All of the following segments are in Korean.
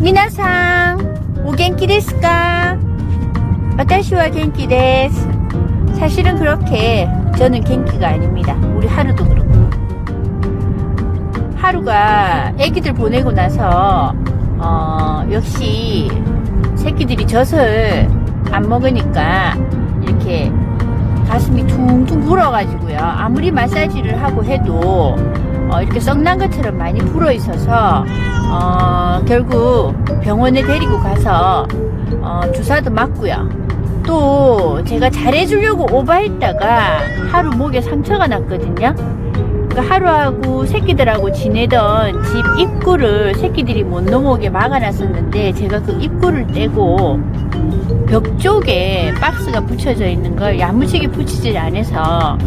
皆さん、お元気ですか私は元気です. 사실은 그렇게 저는 gen기가 아닙니다. 우리 하루도 그렇고. 하루가 애기들 보내고 나서 어, 역시 새끼들이 젖을 안 먹으니까 이렇게 가슴이 퉁퉁 불어가지고요. 아무리 마사지를 하고 해도 어, 이렇게 썩난 것처럼 많이 불어 있어서 어, 결국 병원에 데리고 가서 어, 주사도 맞고요. 또 제가 잘해주려고 오바했다가 하루 목에 상처가 났거든요. 그러니까 하루하고 새끼들하고 지내던 집 입구를 새끼들이 못 넘어오게 막아놨었는데 제가 그 입구를 떼고 벽 쪽에 박스가 붙여져 있는 걸 야무지게 붙이질 않아서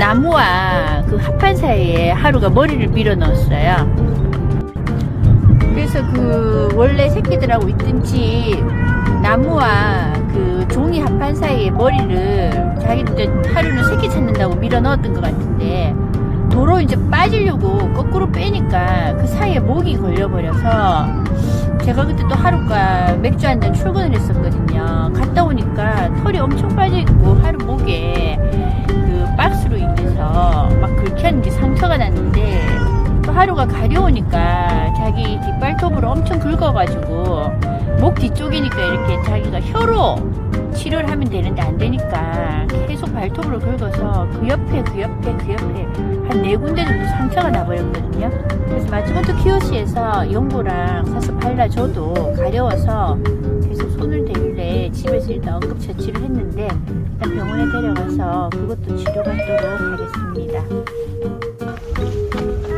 나무와 그 합판 사이에 하루가 머리를 밀어 넣었어요. 그래서 그 원래 새끼들하고 있던 집 나무와 그 종이 합판 사이에 머리를 자기들 하루는 새끼 찾는다고 밀어 넣었던 것 같은데 도로 이제 빠지려고 거꾸로 빼니까 그 사이에 목이 걸려버려서 제가 그때 또 하루가 맥주 한 잔 출근을 했었거든요. 갔다 오니까 털이 엄청 빠져있고 하루 목에 그 박스로 인해서 막 긁혔는지 상처가 났는데 또 하루가 가려우니까 자기 뒷발톱으로 엄청 긁어가지고 목 뒤쪽이니까 이렇게 자기가 혀로 치료를 하면 되는데 안 되니까 계속 발톱으로 긁어서 그 옆에 그 옆에 그 옆에 한 네 군데 정도 상처가 나버렸거든요. 그래서 마츠모토 키요시에서 연고랑 사서 발라줘도 가려워서 계속 손을 대길래 집에서 일단 응급처치를 했는데 일단 병원에 데려가서 그것도 치료받도록 하겠습니다.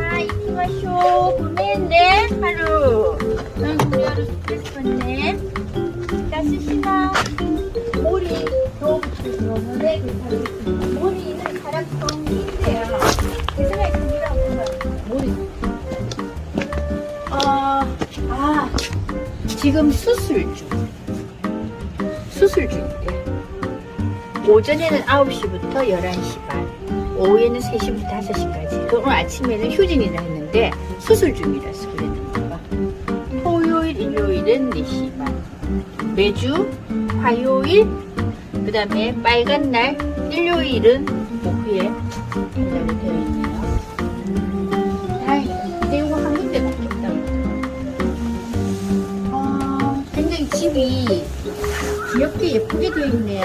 아, 이키마쇼. 보냈네, 하루. 응, 우리 하루 스트레스 받네. 자, 쓰시 지금 수술 중. 수술 중인데. 오전에는 9시부터 11시 반, 오후에는 3시부터 5시까지. 그 오늘 아침에는 휴진이라 했는데 수술 중이라서 그랬는 거야. 토요일, 일요일은 4시 반. 매주 화요일, 그 다음에 빨간 날, 일요일은 오후에 한다고 되어 있네요. 다행이다. 근데 이거 한 군데밖에 없다. 어, 굉장히 집이 귀엽게 예쁘게 되어 있네요.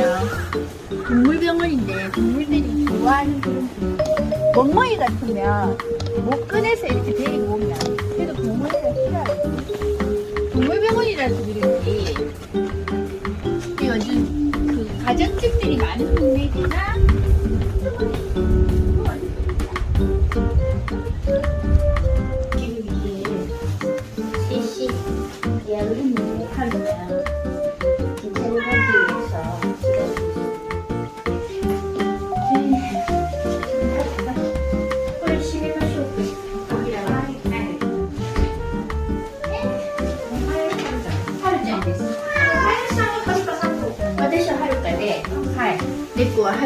동물병원인데 동물들이 좋아하는 그런 멍멍이 같으면 못 꺼내서 이렇게 데리고 오면 그래도 동물이가 필요하거든요. 동물병원이라서 그런지 그 가정집들이 많은 동네이구나. 지금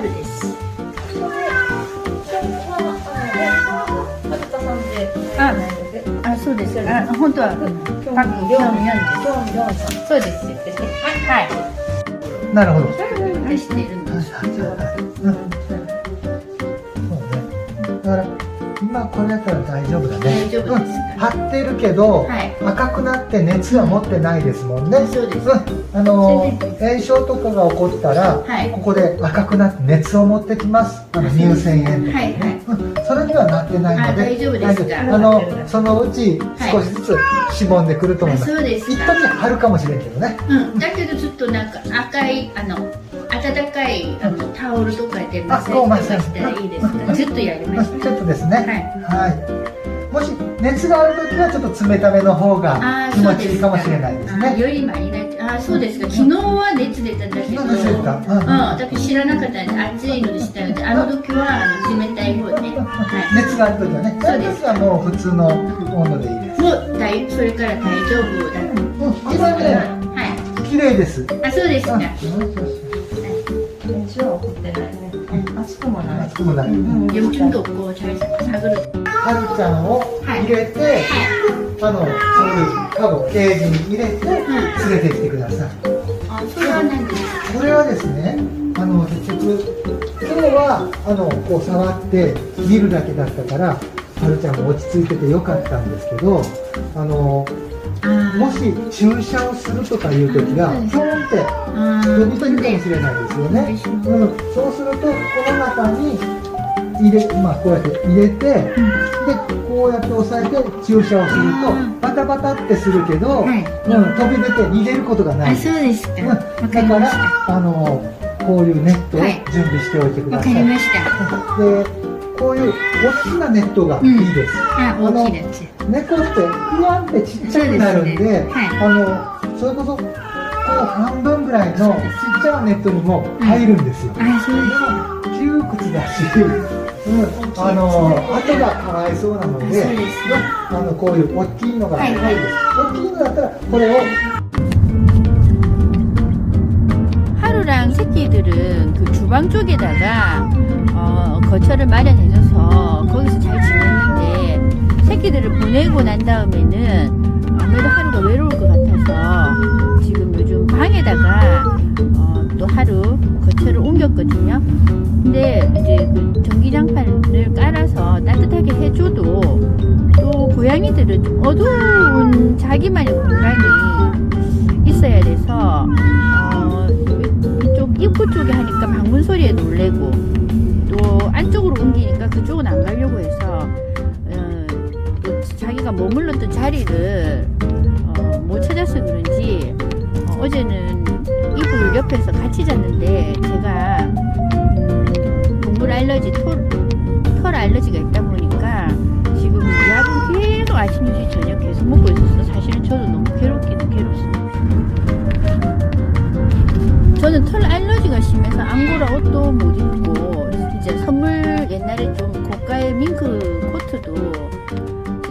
猫は春です。あ、あ、そうです。あ、本当は、パック4、4そうです。はい。なるほど。私してるんです。今これやったら大丈夫だね。大丈夫ですうん張ってるけど、はい赤くなって熱は持ってないですもんね。そうです。うん。あの炎症とかが起こったら、はいここで赤くなって熱を持ってきます。あの乳腺炎とか、はいはいうん。それにはなってないので、あ大丈夫ですか？あのそのうち少しずつしぼんでくると思いあ、ます。そうです一か。時張るかもしれんけどね。うん、だけどちょっとなんか赤いあの温かいあのタオルとかでマッサージしたらいいですか。ずっとやりましうんちょっとですね。た。はい。はい。もし熱があるときはちょっと冷ための方が気持ちいいかもしれないですね。あよりあ、そうですか。昨日は熱出たんだけど、うん、うん知らなかったんで暑いのでしたので、あの時はあの冷たい方で、は熱があるときはね、そうですはもう普通の温度でいいです。い。もう大それから大丈夫だ。うん、今ね、は綺麗です。い。あ、そうですか。熱は起こってないね。熱くもない。熱くもない。 음, 좀 더 없고 잘 사그릇. はるちゃんを入れて、 あのそういうカゴケージに入れて連れてきてくださいあそれは何ですかこれはですねあの結局今日はあのこう触って見るだけだったからはるちゃんも落ち着いててよかったんですけどあの もし注射をするとかいう時がうん。ピョンってあ飛びてるかもしれないですよね、うん、そうするとこの中に入れまあこうやって入れてでこうやって押さえて注射をするとうん。バタバタってするけど、はい。うん、飛び出て逃げることがない。あそうですか。うん。だからあのこういうネットをはい。準備しておいてくわださい、かりました。でこういう大きなネットがいいです、あ大きい猫ってふわんってちっちゃくなるんでですね。はい。あのそれこそこう半分ぐらいのちっちゃなネットにも入るんですよ、あそうです。窮屈だし、うん、あの後がかわいそうなのでですね。あのこういう大きいのがはいいいです、大きいのだったらこれを 하루랑 새끼들은 그 주방 쪽에다가 어, 거처를 마련해줘서 거기서 잘 지냈는데 새끼들을 보내고 난 다음에는 아무래도 하루가 외로울 것 같아서 지금 요즘 방에다가 어, 또 하루 거처를 옮겼거든요. 근데 이제 그 전기장판을 깔아서 따뜻하게 해줘도 또 고양이들은 좀 어두운 자기만의 공간이 쪽에 하니까 방문 소리에 놀래고 또 안쪽으로 옮기니까 그쪽은 안 가려고 해서 어, 또 자기가 머물렀던 자리를 어, 못 찾아서 그런지 어, 제는 이불 옆에서 같이 잤는데 제가 음, 동물 알러지 털, 털 알러지가 있다 보니까 지금 약은 계속 아침 2시 저녁 계속 먹고 있어서 사실은 저도 너무 괴롭기는 괴롭습니다. 저는 털 알러지 가 심해서 앙고라 옷도 못 입고 이제 선물 옛날에 좀 고가의 밍크 코트도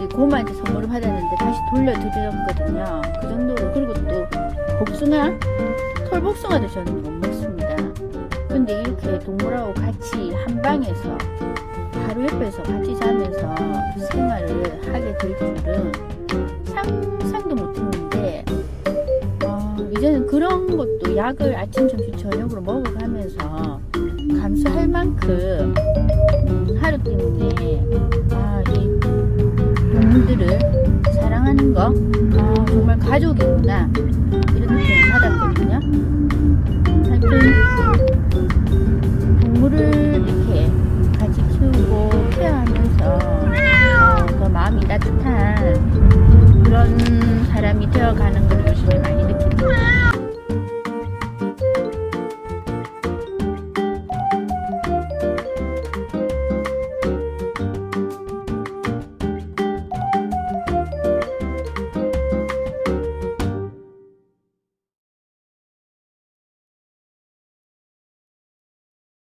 이 고모한테 선물을 받았는데 다시 돌려드렸거든요. 그 정도로 그리고 또 복숭아 털 복숭아도 저는 못 먹습니다. 근데 이렇게 동물하고 같이 한 방에서 바로 옆에서 같이 자면서 생활을 하게 될 줄은 상상도 못했는데 어, 이제는 그런 것도 약을 아침, 점심, 저녁으로 먹어가면서 감수할 만큼 음, 하루 때문에 아, 이 동물들을 사랑하는 거 아, 정말 가족이구나 이런 느낌을 받았거든요. 하여튼